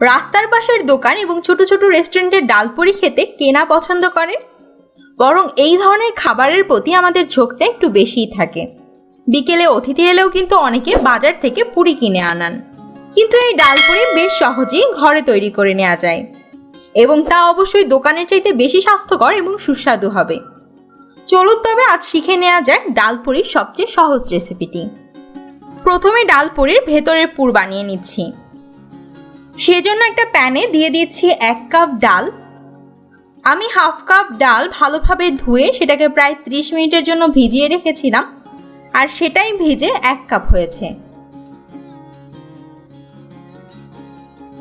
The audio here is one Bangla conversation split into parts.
রাস্তার পাশের দোকান এবং ছোট ছোট রেস্টুরেন্টের ডালপুরি খেতে কেনা পছন্দ করেন বরং এই ধরনের খাবারের প্রতি আমাদের ঝোঁকটা একটু বেশিই থাকে। বিকেলে অতিথি এলেও কিন্তু অনেকে বাজার থেকে পুরি কিনে আনান। কিন্তু এই ডালপুরি বেশ সহজেই ঘরে তৈরি করে নেওয়া যায়। এবং তা অবশ্যই দোকানের চাইতে বেশি স্বাস্থ্যকর এবং সুস্বাদু হবে। চলুন তবে আজ শিখে নেওয়া যাক ডালপুরির সবচেয়ে সহজ রেসিপিটি। প্রথমে ডালপুরির ভেতরের পুর বানিয়ে নিচ্ছি। সেজন্য একটা প্যানে দিয়ে দিচ্ছি এক কাপ ডাল। আমি হাফ কাপ ডাল ভালোভাবে ধুয়ে সেটাকে প্রায় ত্রিশ মিনিটের জন্য ভিজিয়ে রেখেছিলাম, আর সেটাই ভিজে এক কাপ হয়েছে।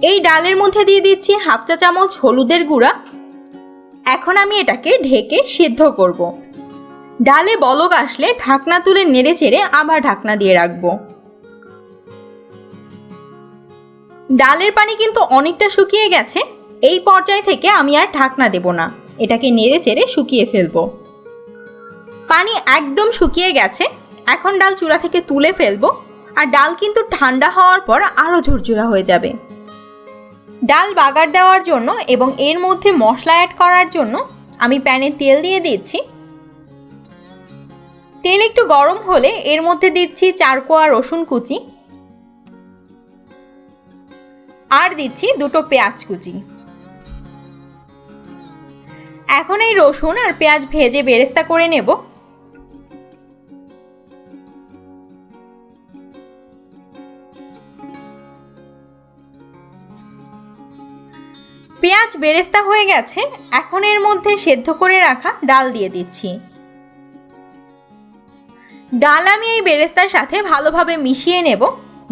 এই ডালের মধ্যে দিয়ে দিচ্ছি হাফ চা চামচ হলুদের গুঁড়া। এখন আমি এটাকে ঢেকে সিদ্ধ করব। ডালে বলক আসলে ঢাকনা তুলে নেড়ে চেড়ে আবার ঢাকনা দিয়ে রাখব। ডালের পানি কিন্তু অনেকটা শুকিয়ে গেছে, এই পর্যায় থেকে আমি আর ঢাকনা দেব না। এটাকে নেড়ে চেড়ে শুকিয়ে ফেলব। পানি একদম শুকিয়ে গেছে, এখন ডাল চুলা থেকে তুলে ফেলব আর ডাল কিন্তু ঠান্ডা হওয়ার পর আরও ঝুরঝুরা হয়ে যাবে। ডাল বাগার দেওয়ার জন্য এবং এর মধ্যে মশলা অ্যাড করার জন্য আমি প্যানে তেল দিয়ে দিচ্ছি। তেল একটু গরম হলে এর মধ্যে দিচ্ছি চারকোয়া রসুন কুচি আর দিচ্ছি দুটো পেঁয়াজ কুচি। এখন এই রসুন আর পেঁয়াজ ভেজে বেরেস্তা করে নেব। পেঁয়াজ বেরেস্তা হয়ে গেছে, এখন এর মধ্যে সেদ্ধ করে রাখা ডাল দিয়ে দিচ্ছি। ডাল আমি এই বেরেস্তার সাথে ভালোভাবে মিশিয়ে নেব,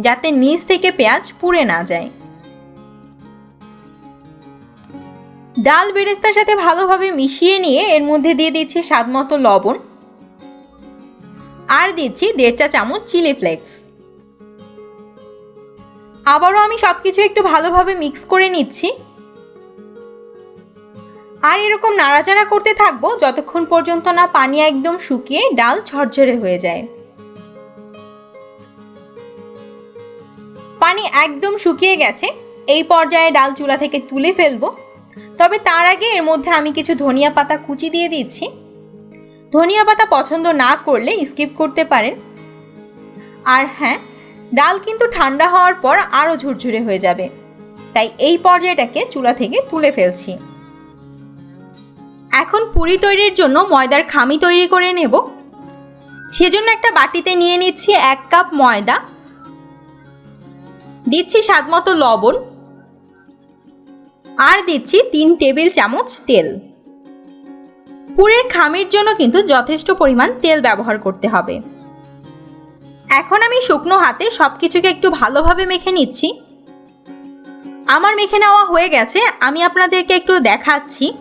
যাতে নিচ থেকে পেঁয়াজ পুড়ে না যায়। ডাল বেরেস্তার সাথে ভালোভাবে মিশিয়ে নিয়ে এর মধ্যে দিয়ে দিচ্ছি স্বাদ মতো লবণ। আর দিচ্ছি দেড় চা চামচ চিলি ফ্লেক্স। আবারও আমি সব কিছু একটু ভালোভাবে মিক্স করে নিচ্ছি। আর এরকম নাড়াচাড়া করতে থাকব যতক্ষণ পর্যন্ত না পানি একদম শুকিয়ে ডাল ঝরঝরে হয়ে যায়। পানি একদম শুকিয়ে গেছে, এই পর্যায়ে ডাল চুলা থেকে তুলে ফেলব। তবে তার আগে এর মধ্যে আমি কিছু ধনিয়া পাতা কুচি দিয়ে দিচ্ছি। ধনিয়া পাতা পছন্দ না করলে স্কিপ করতে পারেন। আর হ্যাঁ ডাল কিন্তু ঠান্ডা হওয়ার পর আরও ঝুরঝুরে হয়ে যাবে। তাই এই পর্যায়টাকে চুলা থেকে তুলে ফেলছি। এখন পুরি তৈরির জন্য ময়দার খামি তৈরি করে নেব। সেজন্য একটা বাটিতে নিয়ে নিচ্ছি এক কাপ ময়দা। দিচ্ছি স্বাদমতো লবণ। আর দিচ্ছি তিন টেবিল চামচ তেল। পুরের খামির জন্য কিন্তু যথেষ্ট পরিমাণ তেল ব্যবহার করতে হবে। এখন আমি শুকনো হাতে সব কিছুকে একটু ভালোভাবে মেখে নিচ্ছি। আমার মেখে নেওয়া হয়ে গেছে, আমি আপনাদেরকে একটু দেখাচ্ছি।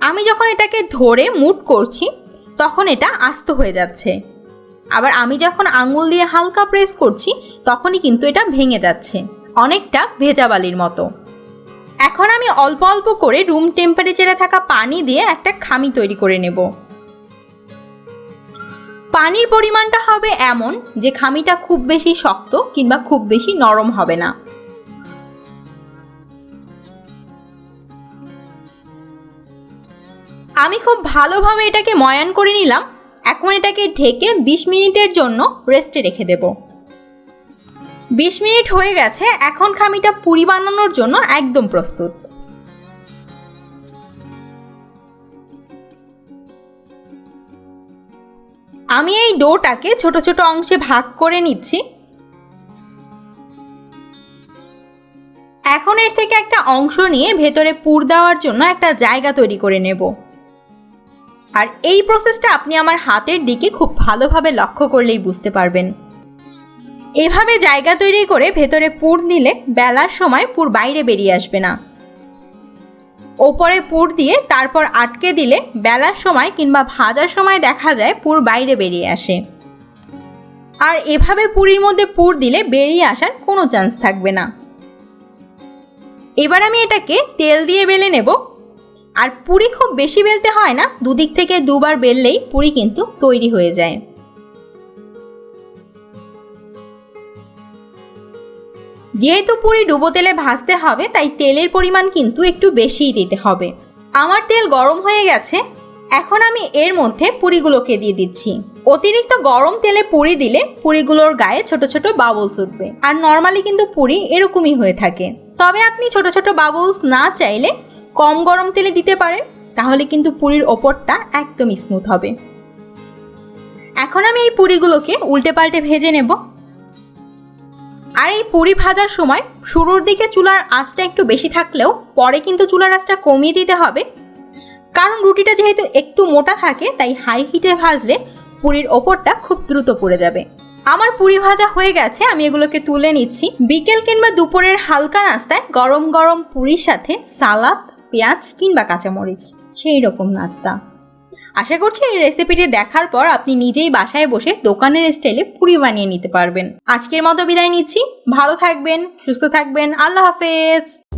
আমি যখন এটাকে ধরে মুট করছি, তখন এটা আস্ত হয়ে যাচ্ছে। আবার আমি যখন আঙুল দিয়ে হালকা প্রেস করছি, তখনই কিন্তু এটা ভেঙে যাচ্ছে, অনেকটা ভেজাবালির মতো। এখন আমি অল্প অল্প করে রুম টেম্পারেচারে থাকা পানি দিয়ে একটা খামি তৈরি করে নেব। পানির পরিমাণটা হবে এমন যে খামিটা খুব বেশি শক্ত কিংবা খুব বেশি নরম হবে না। আমি খুব ভালোভাবে এটাকে ময়ান করে নিলাম। এখন এটাকে ঢেকে বিশ মিনিটের জন্য রেস্টে রেখে দেব। বিশ মিনিট হয়ে গেছে, এখন খামিটা পুরি বানানোর জন্য একদম প্রস্তুত। আমি এই ডোটাকে ছোট ছোট অংশে ভাগ করে নিচ্ছি। এখন এর থেকে একটা অংশ নিয়ে ভেতরে পুর দেওয়ার জন্য একটা জায়গা তৈরি করে নেব। আর এই প্রসেসটা আপনি আমার হাতের দিকে খুব ভালোভাবে লক্ষ্য করলেই বুঝতে পারবেন। এভাবে জায়গা তৈরি করে ভেতরে পুর দিলে বেলার সময় পুর বাইরে বেরিয়ে আসবে না। ওপরে পুর দিয়ে তারপর আটকে দিলে বেলার সময় কিংবা ভাজার সময় দেখা যায় পুর বাইরে বেরিয়ে আসে। আর এভাবে পুরীর মধ্যে পুর দিলে বেরিয়ে আসার কোনো চান্স থাকবে না। এবার আমি এটাকে তেল দিয়ে বেলে নেব। আর পুরি খুব বেশি বেলতে হয় না, দুদিক থেকে দুবার বেললেই পুরি কিন্তু তৈরি হয়ে যায়। যেহেতু পুরি ডুবো তেলে ভাজতে হবে, তাই তেলের পরিমাণ কিন্তু একটু বেশিই দিতে হবে। আমার তেল গরম হয়ে গেছে, এখন আমি এর মধ্যে পুরিগুলোকে দিয়ে দিচ্ছি। অতিরিক্ত গরম তেলে পুরি দিলে পুরিগুলোর গায়ে ছোট ছোট বাবলস উঠবে। আর নর্মালি কিন্তু পুরি এরকমই হয়ে থাকে। তবে আপনি ছোট ছোট বাবলস না চাইলে কম গরম তেলে দিতে পারেন, তাহলে কিন্তু পুরির ওপরটা একদম স্মুথ হবে। এখন আমি এই পুরিগুলোকে উল্টে পাল্টে ভেজে নেব। আর এই পুরি ভাজার সময় শুরুর দিকে চুলার আঁচটা একটু বেশি থাকলেও পরে কিন্তু চুলার আঁচটা কমিয়ে দিতে হবে। কারণ রুটিটা যেহেতু একটু মোটা থাকে, তাই হাই হিটে ভাজলে পুরির ওপরটা খুব দ্রুত পড়ে যাবে। আমার পুরি ভাজা হয়ে গেছে, আমি এগুলোকে তুলে নিচ্ছি। বিকেল কিংবা দুপুরের হালকা নাস্তায় গরম গরম পুরির সাথে সালাদ, পেঁয়াজ কিংবা কাঁচামরিচ সেই রকম নাস্তা। আশা করছি এই রেসিপিটি দেখার পর আপনি নিজেই বাসায় বসে দোকানের স্টাইলে পুরি বানিয়ে নিতে পারবেন। আজকের মতো বিদায় নিচ্ছি। ভালো থাকবেন, সুস্থ থাকবেন। আল্লাহ হাফেজ।